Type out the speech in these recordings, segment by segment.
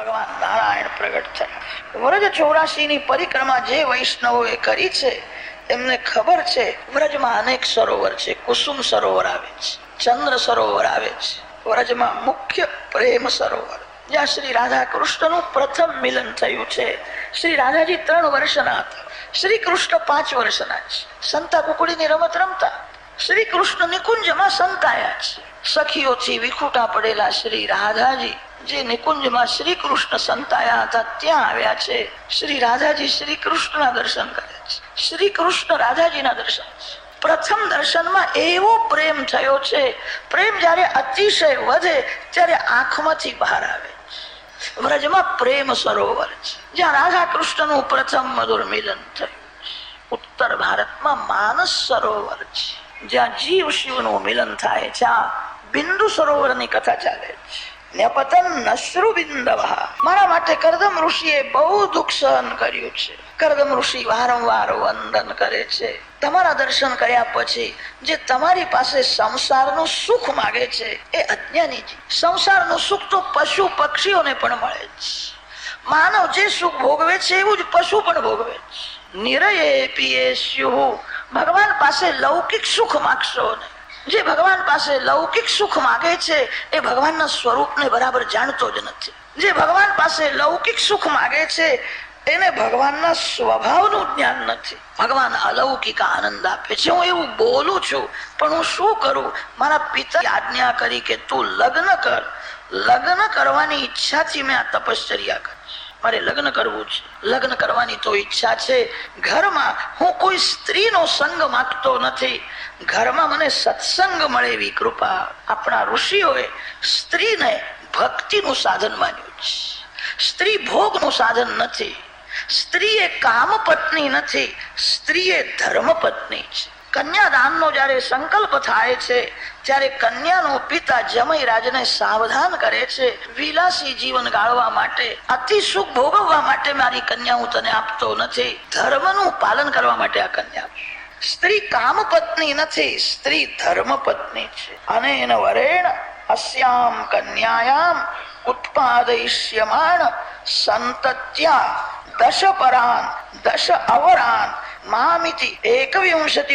ભગવાન નારાયણ પ્રગટ થયા. વ્રજ ચોરાશી ની પરિક્રમા જે વૈષ્ણવોએ કરી છે એમને ખબર છે, વ્રજમાં અનેક સરોવર છે, કુસુમ સરોવર આવે છે, ચંદ્ર સરોવર આવે છે, વ્રજમાં મુખ્ય પ્રેમ સરોવર. જ્યાં શ્રી રાધા કૃષ્ણનું પ્રથમ મિલન થયું છે. શ્રી રાધાજી ત્રણ વર્ષના હતા. શ્રી કૃષ્ણ પાંચ વર્ષના છે. સંતા કુકડીની રમત રમતા. શ્રી કૃષ્ણ નિકુંજમાં સંતાયા છે. સખીઓથી વિખૂટા પડેલા શ્રી રાધાજી જે નિકુંજમાં શ્રી કૃષ્ણ સંતાયા હતા, ત્યાં આવ્યા છે. શ્રી રાધાજી શ્રી કૃષ્ણના દર્શન કરે છે. શ્રી કૃષ્ણ રાધાજીના દર્શન પ્રથમ દર્શનમાં એવો પ્રેમ થયો છે. પ્રેમ જ્યારે અતિશય વધે, ત્યારે આંખમાંથી બહાર આવે વ્રજમાં પ્રેમ સરોવર છે. જ્યાં રાધા કૃષ્ણનું પ્રથમ મધુર મિલન થયું ઉત્તર ભારતમાં માનસ સરોવર છે. જ્યાં જીવ શિવનું મિલન થાય આ બિંદુ સરોવરની કથા ચાલે છે. ન્યપતન નશ્રુ બિંદવા. મારા માટે કરદમ ઋષિએ બહુ દુઃખ સહન કર્યું છે. કરદમ ઋષિ વારંવાર વંદન કરે છે. તમારા દર્શન કર્યા પછી જે તમારી પાસે સંસારનું સુખ માગે છે, એ અજ્ઞાની છે. સંસારનું સુખ તો પશુ પક્ષીઓને પણ મળે છે. માનવ જે સુખ ભોગવે છે, એવું જ પશુ પણ ભોગવે છે. નિરયે પીએ ભગવાન પાસે લૌકિક સુખ માગશો ને જે ભગવાન પાસે લૌકિક સુખ માગે છે, એ ભગવાનના સ્વરૂપને બરાબર જાણતો જ નથી. જે ભગવાન પાસે લૌકિક સુખ માગે છે, એને ભગવાનના સ્વભાવનું જ્ઞાન નથી. ભગવાન અલૌકિક આનંદ આપે છે. હું એવું બોલું છું, પણ હું શું કરું? મારા પિતા આજ્ઞા કરી કે તું લગ્ન કર. લગ્ન કરવાની ઈચ્છાથી મેં આ તપશ્ચર્યા કરી. મારે લગ્ન કરવું છે. લગ્ન કરવાની તો ઈચ્છા છે. ઘરમાં હું કોઈ સ્ત્રીનો સંગ માગતો નથી. ઘરમાં મને સત્સંગ મળે એવી કૃપા આપણા ઋષિઓએ સ્ત્રીને ભક્તિનું સાધન માન્યું છે. સ્ત્રી ભોગનું સાધન નથી. સ્ત્રી એ કામ પત્ની નથી. સ્ત્રી એ ધર્મ પત્ની છે. કન્યાદાનનો જ્યારે સંકલ્પ થાય છે, ત્યારે કન્યાનો પિતા જમય રાજને સાવધાન કરે છે, વિલાસી જીવન ગાળવા માટે, અતિ સુખ ભોગવવા માટે મારી કન્યા હું તને આપતો નથી. ધર્મનું પાલન કરવા માટે આ કન્યા સ્ત્રી કામ પત્ની નથી, સ્ત્રી ધર્મ પત્ની છે. અને એને વરેણ અસ્યામ કન્યાયામ ઉત્પાદયિષ્યમાણ સંતત્યા દશ પરાન દશ અવરાન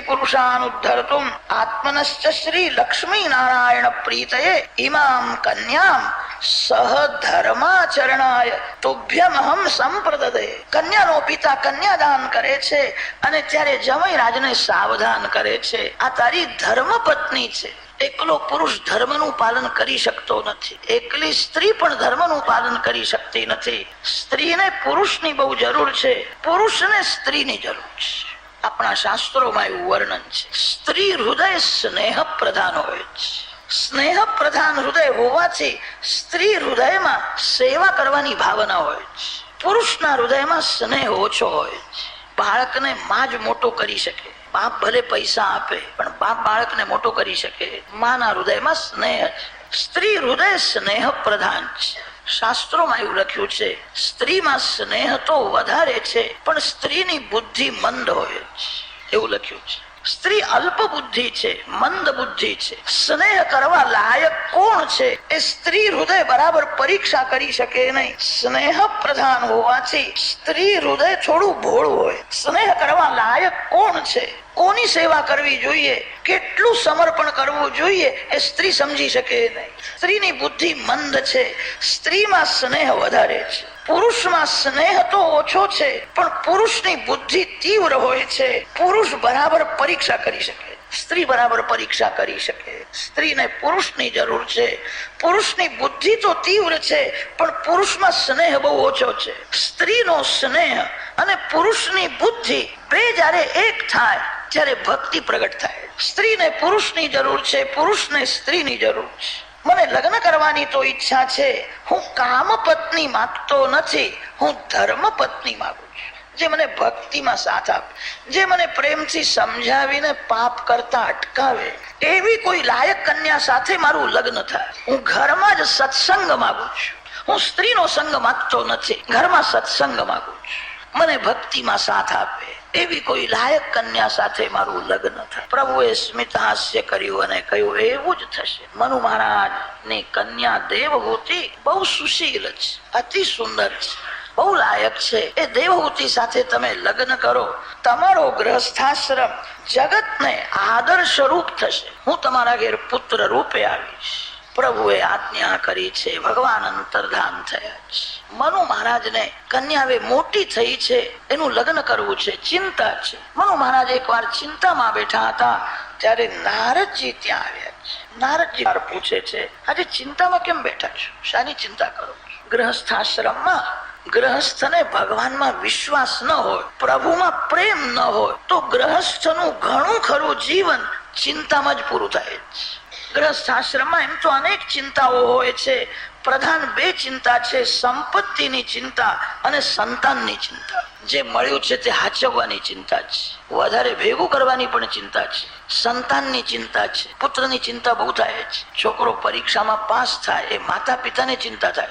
પુરુષાન ઉદ્ધર્તુમ આત્મનશ્ચ શ્રી લક્ષ્મી નારાયણ પ્રીતયે ઇમામ કન્યામ સહ ધર્માચરણાય તુભ્યમહમ સંપ્રદદે કન્યાનો પિતા કન્યાદાન કરે છે અને ત્યારે જમૈરાજને સાવધાન કરે છે. આ તારી ધર્મ પત્ની છે. એકલો પુરુષ ધર્મનું પાલન કરી શકતો નથી. એકલી સ્ત્રી પણ ધર્મનું પાલન કરી શકતી નથી. સ્ત્રીને પુરુષની બહુ જરૂર છે. પુરુષને સ્ત્રીની જરૂર છે. આપણા શાસ્ત્રોમાં એવું વર્ણન છે. સ્ત્રી હૃદય સ્નેહ પ્રધાન હોય છે. સ્નેહ પ્રધાન હૃદય હોવાથી સ્ત્રી હૃદયમાં સેવા કરવાની ભાવના હોય છે. પુરુષના હૃદયમાં સ્નેહ ઓછો હોય છે. બાળકને માં જ મોટો કરી શકે. બાપ ભલે પૈસા આપે, પણ બાપ બાળકને મોટો કરી શકે. માના હૃદયમાં સ્નેહ સ્ત્રી હૃદય સ્નેહ પ્રધાન છે. શાસ્ત્રોમાં એવું લખ્યું છે, સ્ત્રીમાં સ્નેહ તો વધારે છે, પણ સ્ત્રીની બુદ્ધિ મંદ હોય છે. એવું લખ્યું છે. સ્ત્રી અલ્પ બુદ્ધિ છે, મંદ બુદ્ધિ છે, સ્નેહ કરવા લાયક કોણ છે એ સ્ત્રી હૃદય બરાબર પરીક્ષા કરી શકે નહીં. સ્નેહ પ્રધાન હોવાથી સ્ત્રી હૃદય થોડું ભોળું હોય. સ્નેહ કરવા લાયક કોણ છે? કોની સેવા કરવી જોઈએ? કેટલું સમર્પણ કરવું જોઈએ એ સ્ત્રી સમજી શકે નહીં. સ્ત્રીની બુદ્ધિ મંદ છે. સ્ત્રીમાં સ્નેહ વધારે છે. પુરુષમાં સ્નેહ તો ઓછો છે, પણ પુરુષની બુદ્ધિ તીવ્ર હોય છે. પુરુષ બરાબર પરીક્ષા કરી શકે, સ્ત્રી બરાબર પરીક્ષા કરી શકે. સ્ત્રીને પુરુષની જરૂર છે. પુરુષની બુદ્ધિ તો તીવ્ર છે, પણ પુરુષમાં સ્નેહ બહુ ઓછો છે. સ્ત્રીનો સ્નેહ અને પુરુષની બુદ્ધિ બે જ્યારે એક થાય, ત્યારે ભક્તિ પ્રગટ થાય. સ્ત્રીને પુરુષની જરૂર છે, પુરુષને સ્ત્રીની જરૂર છે. મને લગ્ન કરવાની તો ઈચ્છા છે. હું કામ પત્ની માગતો નથી. હું ધર્મ પત્ની માગું છું. જે મને ભક્તિમાં સાથ આપે, જે મને પ્રેમથી સમજાવીને પાપ કરતા અટકાવે, એવી કોઈ લાયક કન્યા સાથે મારું લગ્ન થાય. હું ઘરમાં જ સત્સંગ માગું છું. હું સ્ત્રીનો સંગ માગતો નથી. ઘરમાં સત્સંગ માગું છું. મને ભક્તિમાં સાથ આપે. એવી કોઈ લાયક કન્યા સાથે મારું લગ્ન થાય. પ્રભુએ સ્મિત હાસ્ય કર્યું અને કહ્યું, એવું જ થશે. મનુ મહારાજની કન્યા દેવહૂતિ બહુ સુશીલ છે, અતિ સુંદર છે, બહુ લાયક છે. એ દેવહૂતિ સાથે તમે લગ્ન કરો. તમારો ગ્રહસ્થાશ્રમ જગતને આદર્શ રૂપ થશે. હું તમારા ઘેર પુત્ર રૂપે આવીશ. પ્રભુએ આજ્ઞા કરી છે, ભગવાન અંતર્ધાન થયા છે. મનુ મહારાજને કન્યા હવે મોટી થઈ છે, એનું લગ્ન કરવું છે, ચિંતા છે. મનુ મહારાજ એકવાર ચિંતામાં બેઠા હતા, ત્યારે નારદજી ત્યાં આવ્યા છે. નારદજી વાર પૂછે છે, આજે ચિંતામાં કેમ બેઠા છો? શાની ચિંતા કરો ગ્રહસ્થાશ્રમમાં ગ્રહસ્થને ભગવાનમાં વિશ્વાસ ન હોય, પ્રભુમાં પ્રેમ ન હોય, તો ગ્રહસ્થનું ઘણું ખરું જીવન ચિંતામાં જ પૂરું થાય છે. ગ્રહસ્થાશ્રમમાં એમ તો અનેક ચિંતાઓ હોય છે. પ્રધાન બે ચિંતા છે, સંપત્તિની ચિંતા અને સંતાનની ચિંતા. જે મળ્યું છે તે હાચવવાની ચિંતા છે. વધારે ભેગું કરવાની પણ ચિંતા છે. સંતાનની ચિંતા છે. પુત્રની ચિંતા બહુ થાય છે. છોકરો પરીક્ષામાં પાસ થાય, એ માતા પિતાને ચિંતા થાય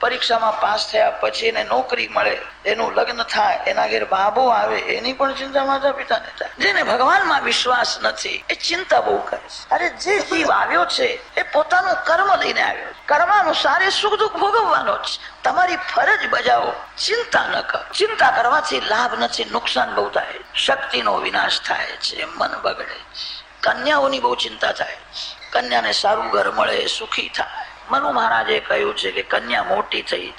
પરીક્ષામાં પાસ થયા પછી એને નોકરી મળે, એનું લગ્ન થાય, એના ઘેર બાબો આવે, એની પણ ચિંતા માતા પિતાને થાય. જેને ભગવાનમાં વિશ્વાસ નથી, એ ચિંતા બહુ કરે છે. અરે જે જીવ આવ્યો છે, એ પોતાનું કર્મ લઈને આવ્યો કર્મ અનુસાર એ સુખ દુઃખ ભોગવવાનો છે. તમારી ફરજ બજાવો. ચિંતા ન કરો. ચિંતા કરવાથી લાભ નથી નુકસાન બહુ થાય. શક્તિનો વિનાશ થાય છે, મન બગડે કન્યાઓની બહુ ચિંતા થાય કન્યાને સારું ઘર મળે, સુખી થાય. મનુ મહારાજે કહ્યું છે કે કન્યા મોટી થઈ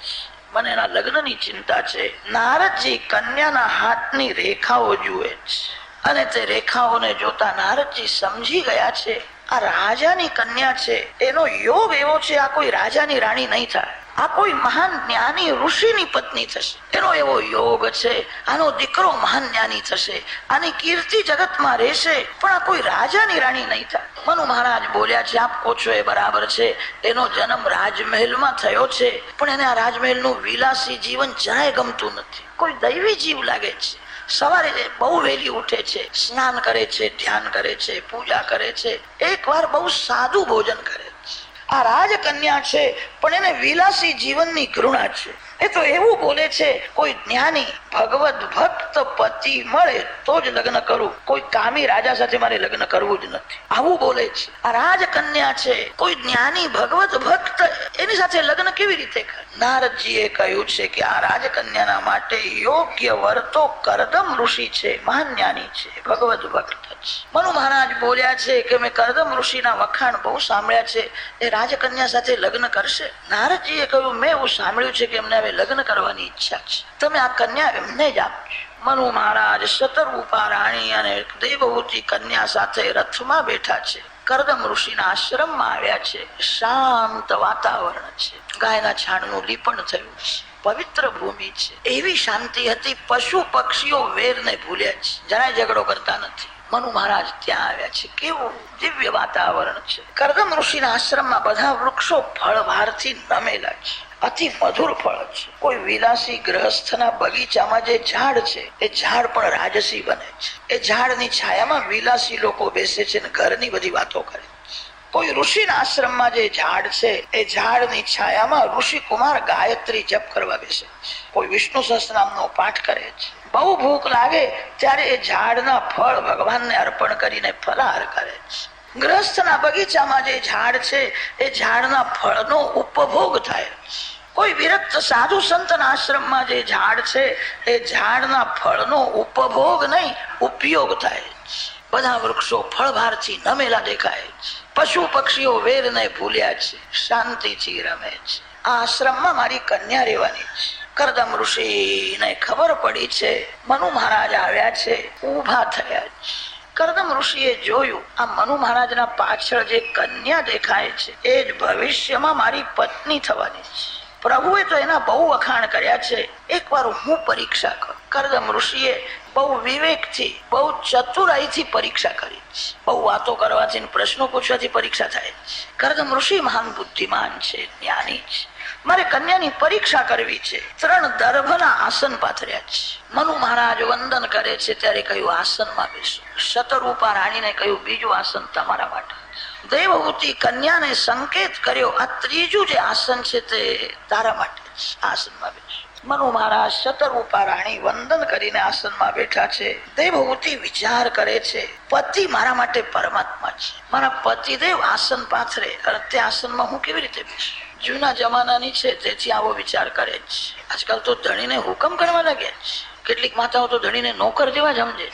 મને એના લગ્નની ચિંતા છે. નારદજી કન્યાના હાથની રેખાઓ જુએ છે. અને તે રેખાઓને જોતા નારદજી સમજી ગયા છે, આ રાજાની કન્યા છે. એનો યોગ એવો છે, આ કોઈ રાજાની રાણી નહીં થાય. આ કોઈ મહાન જ્ઞાની ઋષિની પત્ની થશે. એનો એવો યોગ છે. આનો દીકરો મહાન જ્ઞાની થશે. આની કીર્તિ જગતમાં રહેશે. પણ આ કોઈ રાજાની રાણી નહીં થાય. મનુ મહારાજ બોલ્યા છે, આપ કહો એ બરાબર છે. એનો જન્મ રાજમહેલમાં થયો છે. પણ એને આ રાજમહેલનું વિલાસી જીવન જરાય ગમતું નથી. કોઈ દૈવી જીવ લાગે છે. સવારે બહુ વહેલી ઉઠે છે. સ્નાન કરે છે, ધ્યાન કરે છે, પૂજા કરે છે. એકવાર બહુ સાદું ભોજન કરે આ રાજકન્યા છે પણ એને વિલાસી જીવનની કરુણા છે. એ તો એવું બોલે છે, કોઈ જ્ઞાની ભગવત ભક્ત પતિ મળે તો જ લગ્ન કરું. કોઈ કામી રાજા સાથે મારે લગ્ન કરવું જ નથી. આવું બોલે છે. આ રાજકન્યા છે. કોઈ જ્ઞાની ભગવત ભક્ત એની સાથે લગ્ન કેવી રીતે કરે? નારદજીએ કહ્યું છે કે આ રાજકન્યાના માટે યોગ્ય વર્તો કરદમ ઋષિ છે, મહાન જ્ઞાની છે ભગવત ભક્ત છે. મનુ મહારાજ બોલ્યા છે કે મેં કરદમ ઋષિના વખાણ બહુ સાંભળ્યા છે. એ રાજકન્યા સાથે લગ્ન કરશે? નારદજીએ કહ્યું, મેં એવું સાંભળ્યું છે કે એમને હવે લગ્ન કરવાની ઈચ્છા છે. તમે આ કન્યા એમને જ આપજો મનુ મહારાજ શતરૂપા રાણી અને દેવહૂતિ કન્યા સાથે રથમાં બેઠા છે. કરદમ ઋષિના આશ્રમમાં આવ્યા છે. શાંત વાતાવરણ છે. ગાયના છાણનું લીપણ થયું છે. પવિત્ર ભૂમિ છે. એવી શાંતિ હતી, પશુ પક્ષીઓ વેરને ભૂલ્યા છે. જરાય ઝઘડો કરતા નથી. મનુ મહારાજ ત્યાં આવ્યા છે. કેવું દિવ્ય વાતાવરણ છે. કરદમ ઋષિના આશ્રમમાં બધા વૃક્ષો ફળભારથી નમેલા છે. અતિ મધુર ફળ છે. કોઈ વિલાસી ગ્રહસ્થના બગીચામાં જે ઝાડ છે, એ ઝાડ પણ રાજસી બને છે. એ ઝાડની છાયામાં વિલાસી લોકો બેસે છે ને ઘરની બધી વાતો કરે છે. કોઈ ઋષિના આશ્રમમાં જે ઝાડ છે, એ ઝાડની છાયામાં ઋષિ કુમાર ગાયત્રી જપ કરવા બેસે કોઈ વિષ્ણુ સહસ્રનામનો પાઠ કરે છે. બહુ ભૂખ લાગે ત્યારે એ ઝાડના ફળ ભગવાનને અર્પણ કરીને ફલાહાર કરે છે. ગ્રસ્તના બગીચામાં જે ઝાડ છે, એ ઝાડના ફળનો ઉપભોગ થાય કોઈ વિરક્ત સાધુ સંતના આશ્રમમાં જે ઝાડ છે, એ ઝાડના ફળનો ઉપભોગ નહીં, ઉપયોગ થાય બધા વૃક્ષો ફળભારથી નમેલા દેખાય છે. પશુ પક્ષીઓ વેરને ભૂલ્યા છે. શાંતિથી રમે છે. આ આશ્રમમાં મારી કન્યા રહેવાની છે. કરદમ ઋષિને ખબર પડી છે. મનુ મહારાજ આવ્યા છે. ઊભા થયા છે. કરદમ ઋષિએ જોયું, આ મનુ મહારાજના પાછળ જે કન્યા દેખાય છે, એ જ ભવિષ્યમાં મારી પત્ની થવાની છે. પ્રભુએ તો એના બહુ વખાણ કર્યા છે. એકવાર હું પરીક્ષા કરું. કરદમ ઋષિએ બહુ વિવેકથી, બહુ ચતુરાઈથી પરીક્ષા કરી છે. બહુ વાતો કરવાથી પ્રશ્નો પૂછવાથી પરીક્ષા થાય છે. કરદમ ઋષિ મહાન બુદ્ધિમાન છે, જ્ઞાની છે. મારે કન્યાની પરીક્ષા કરવી છે. ત્રણ દર્ભના આસન પાથર્યા છે. મનુ મહારાજ વંદન કરે છે ત્યારે કહ્યું, આસનમાં બેસો. શતરૂપા રાણીને કહ્યું, બીજું આસન તમારા માટે. દેવહૂતિ કન્યાને સંકેત કર્યો, આ ત્રીજું જે આસન છે તે તારા માટે આસનમાં બેસો. મનુ મહારાજ શતરૂપા રાણી વંદન કરીને આસનમાં બેઠા છે. દેવહૂતિ વિચાર કરે છે, પતિ મારા માટે પરમાત્મા છે. મારા પતિદેવ આસન પાથરે, અને તે આસનમાં હું કેવી રીતે બેસું? જૂના જમાનાની છે તેથી આવો વિચાર કરે છે આજકાલ તો ધણીને હુકમ કરવા લાગ્યા છે કેટલીક માતાઓ તો ધણીને નોકર જેવા સમજે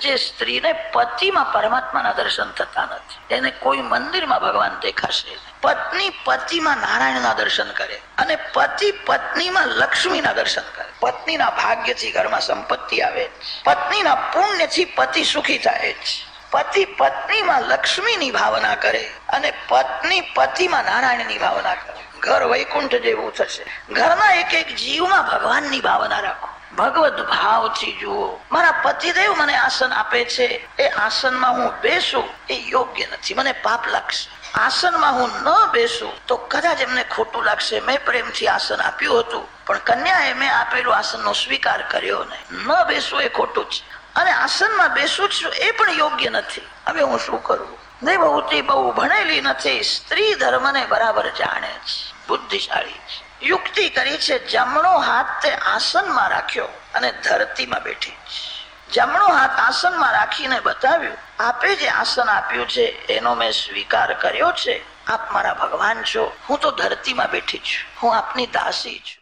છે જે સ્ત્રીને પતિમાં પરમાત્માના દર્શન થતા નથી. એને કોઈ મંદિરમાં ભગવાન દેખાશે પત્ની પતિમાં નારાયણના દર્શન કરે અને પતિ પત્નીમાં લક્ષ્મીના દર્શન કરે. પત્નીના ભાગ્યથી ઘરમાં સંપત્તિ આવે પત્નીના પુણ્યથી પતિ સુખી થાય છે પતિ પત્નીમાં લક્ષ્મીની ભાવના કરે અને પત્ની પતિમાં નારાયણની ભાવના કરે. ઘર વૈકુંઠ જેવું થશે. ઘરના એક એક જીવમાં ભગવાનની ભાવના રાખો. ભગવત ભાવથી જુઓ. મારા પતિદેવ મને આસન આપે છે. એ આસનમાં હું બેસું એ યોગ્ય નથી. મને પાપ લાગશે. આસનમાં હું ન બેસું તો કદાચ એમને ખોટું લાગશે. મેં પ્રેમથી આસન આપ્યું હતું, પણ કન્યાએ મેં આપેલું આસનનો સ્વીકાર કર્યો નહીં. ન બેસવું એ ખોટું છે અને આસનમાં બેસું છું એ પણ યોગ્ય નથી. હવે હું શું કરું? દેવહૂતિ બહુ ભણેલી નથી. સ્ત્રી ધર્મને બરાબર જાણે છે. બુદ્ધિશાળી છે. યુક્તિ કરી છે. જમણો હાથ તે આસનમાં રાખ્યો અને ધરતીમાં બેઠી છે. જમણો હાથ આસનમાં રાખીને બતાવ્યું, આપે જે આસન આપ્યું છે, એનો મેં સ્વીકાર કર્યો છે. આપ મારા ભગવાન છો. હું તો ધરતીમાં બેઠી છું. હું આપની દાસી છું.